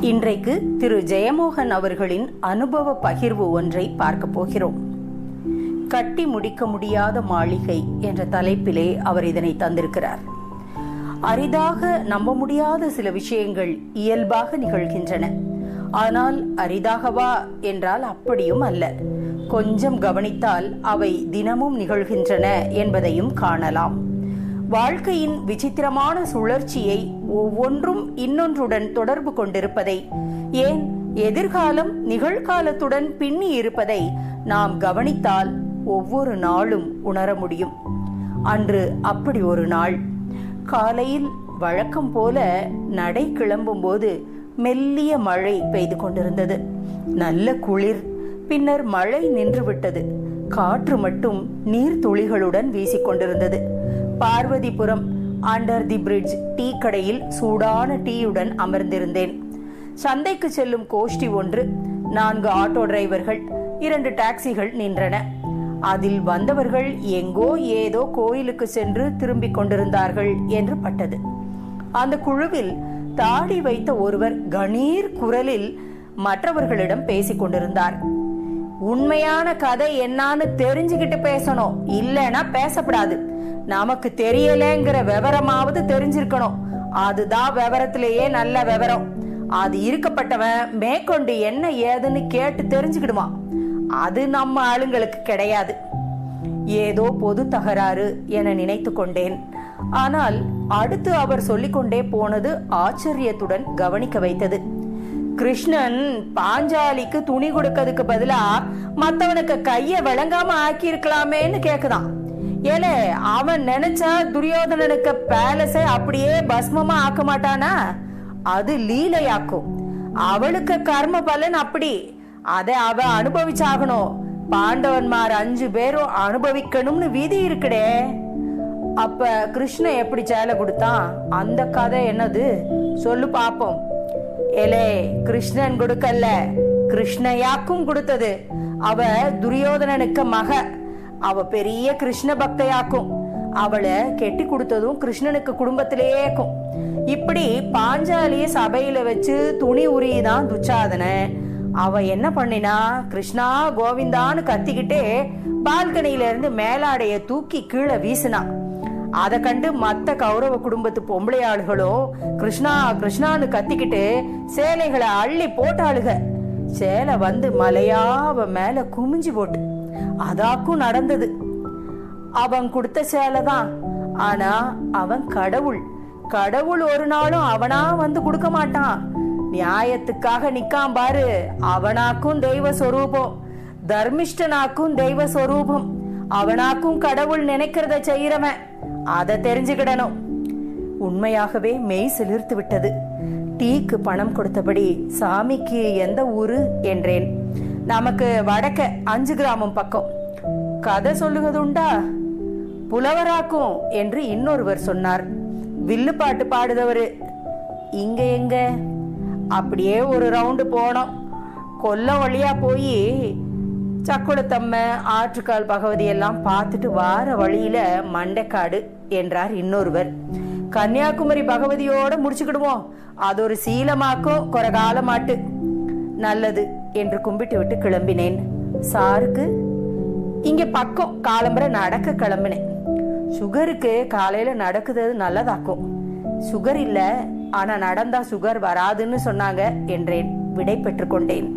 இன்றைக்கு திரு ஜெயமோகன் அவர்களின் அனுபவ பகிர்வு ஒன்றை பார்க்க போகிறோம். கட்டி முடிக்க முடியாத மாளிகை என்ற தலைப்பிலே அவர் இதனை தந்திருக்கிறார். அரிதாக நம்ப முடியாத சில விஷயங்கள் இயல்பாக நிகழ்கின்றன. ஆனால் அரிதாகவா என்றால் அப்படியும் அல்ல. கொஞ்சம் கவனித்தால் அவை தினமும் நிகழ்கின்றன என்பதையும் காணலாம். வாழ்க்கையின் விசித்திரமான சுழற்சியை ஒவ்வொன்றும் இன்னொன்றுடன் தொடர்பு கொண்டிருப்பதை ஏன் எதிர்காலம் நிகழ்காலத்துடன் பின்னி இருப்பதை நாம் கவனித்தால் ஒவ்வொரு நாளும் உணர முடியும். அன்று அப்படி ஒரு நாள். காலையில் வழக்கம் போல நடை கிளம்பும் போது மெல்லிய மழை பெய்து கொண்டிருந்தது. நல்ல குளிர் பின்னர் மழை நின்றுவிட்டது. காற்று மட்டும் நீர் துளிகளுடன் வீசிக்கொண்டிருந்தது. Parvathipuram under the bridge tea கடையில் சூடான டீயுடன் அமர்ந்திருந்தேன். சந்தைக்கு செல்லும் கோஷ்டி ஒன்று நான்கு ஆட்டோ டிரைவர்கள் இரண்டு டாக்ஸிகள் நின்றன. அதில் வந்தவர்கள் எங்கோ ஏதோ கோயிலுக்கு சென்று திரும்பிக் கொண்டிருந்தார்கள் என்று பட்டது. அந்த குழுவில் தாடி வைத்த ஒருவர் கணீர் குரலில் மற்றவர்களிடம் பேசிக் கொண்டிருந்தார். உண்மையான கதை என்னான்னு தெரிஞ்சுக்கிட்டு பேசணும் இல்லைன்னா பேசப்படாது. நமக்கு தெரியலங்கிற விவரமாவது தெரிஞ்சிருக்கணும். அதுதான் விவரத்திலேயே நல்ல விவரம். அது இருக்கப்பட்டவன் மேற்கொண்டு என்ன ஏதுன்னு கேட்டு தெரிஞ்சுக்கிடுவான். அது நம்ம ஆளுங்களுக்கு கிடையாது. ஏதோ பொது தகராறு என நினைத்து கொண்டேன். ஆனால் அடுத்து அவர் சொல்லிக்கொண்டே போனது ஆச்சரியத்துடன் கவனிக்க வைத்தது. கிருஷ்ணன் பாஞ்சாலிக்கு துணி கொடுக்கறதுக்கு பதிலா மத்தவனுக்கு கைய விளங்காம ஆக்கி இருக்கலாமேன்னு கேக்குதான். ஏலே அவன் நினைச்சா துரியோதனனுக்கு பேலஸை அப்படியே பஸ்மமா ஆக்க மாட்டானா? அது லீலையாக்கும். அவளுக்கு கர்ம பலன் அப்படி. அதை அவ அனுபவிச்சாகணும். பாண்டவன்மார் அஞ்சு பேரும் அனுபவிக்கணும்னு விதி இருக்குடே. அப்ப கிருஷ்ணன் எப்படி சேலை கொடுத்தான்? அந்த கதை என்னது? சொல்லு பாப்போம். ஏலே கிருஷ்ணன் கொடுக்கல கிருஷ்ணயாக்கும் கொடுத்தது. அவ துரியோதனனுக்கு மக. அவ பெரிய கிருஷ்ண பக்தையாக்கும். அவளை கெட்டி கொடுத்ததும் கிருஷ்ணனுக்கு குடும்பத்திலேயேக்கும் இப்படி பாஞ்சாலிய சபையில வச்சு துணி உரிதான் துச்சாதன. அவ என்ன பண்ணினா கிருஷ்ணா கோவிந்தான்னு கத்திக்கிட்டே பால்கனியில இருந்து மேலாடைய தூக்கி கீழே வீசினா. அதை கண்டு மத்த கௌரவ குடும்பத்து பொம்பளை ஆளுகளோ கிருஷ்ணா கிருஷ்ணான்னு கத்திக்கிட்டு சேலைகளை அள்ளி போட்டாளுக. சேலை வந்து மலையாவ மேல குமிஞ்சு போட்டு அதாக்கும் நடந்தது. அவன் கொடுத்த சேலை தான் ஆனா அவன் கடவுள். கடவுள் ஒரு நாளும் அவனா வந்து கொடுக்க மாட்டான். நியாயத்துக்காக நிக்காம் பாரு. அவனாக்கும் தெய்வ சொரூபம். தர்மிஷ்டனாக்கும் தெய்வ சொரூபம். அவனாக்கும் கடவுள் நினைக்கிறத செய்யறவன் அதை தெரிஞ்சுக்கிடணும். உண்மையாகவே மெய் சிலிர்த்து விட்டது. டீக்கு பணம் கொடுத்தபடி சாமிக்கு எந்த ஊரு என்றேன். நமக்கு வடக்க அஞ்சு கிராமம் பக்கம். கதை சொல்லுவதுண்டா? புலவராக்கும் என்று இன்னொருவர் சொன்னார். வில்லு பாட்டு பாடுதவரு. இங்க எங்க? அப்படியே ஒரு ரவுண்டு போனோம். கொல்லம் வழியா போய் சக்குளத்தம்ம ஆற்றுக்கால் பகவதி எல்லாம் பார்த்துட்டு வார வழியில மண்டைக்காடு என்றார் இன்னொருவர். கன்னியாகுமரி பகவதியோட முடிச்சுக்கிடுவோம். அது ஒரு சீலமாக்கும் குறை மாட்டு நல்லது என்று கும்பிட்டு விட்டு கிளம்பினேன். சாருக்கு இங்க பக்கம் காலம்பரை நடக்க கிளம்பினேன். சுகருக்கு காலையில நடக்குது நல்லதாக்கும். சுகர் இல்ல ஆனா நடந்தா சுகர் வராதுன்னு சொன்னாங்க என்றேன் விடை பெற்றுக்கொண்டேன்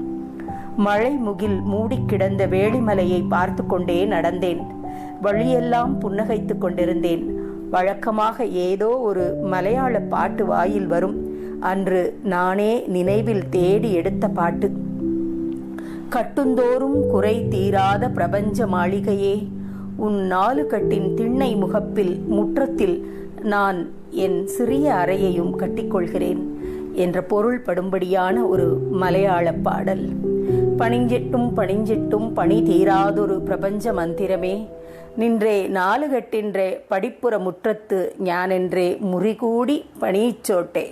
மழை முகில் மூடி கிடந்த வேலிமலையை பார்த்து கொண்டே நடந்தேன். வழியெல்லாம் புன்னகைத்துக் கொண்டிருந்தேன். வழக்கமாக ஏதோ ஒரு மலையாள பாட்டு வாயில் வரும் அன்று நானே நினைவில் தேடி எடுத்த பாட்டு. கட்டுந்தோறும் குறை தீராத பிரபஞ்ச மாளிகையே உன் நாலு கட்டின் திண்ணை முகப்பில் முற்றத்தில் நான் என் சிறிய அறையையும் கட்டிக்கொள்கிறேன் என்ற பொருள்படும்படியான ஒரு மலையாள பாடல். பணிஞ்சிட்டும் பணிஞ்சிட்டும் பணி தீராதொரு பிரபஞ்ச மந்திரமே நின்றே நாலுகட்டின்றே படிப்புற முற்றத்து ஞானென்றே முறிகூடி பணியிச்சோட்டே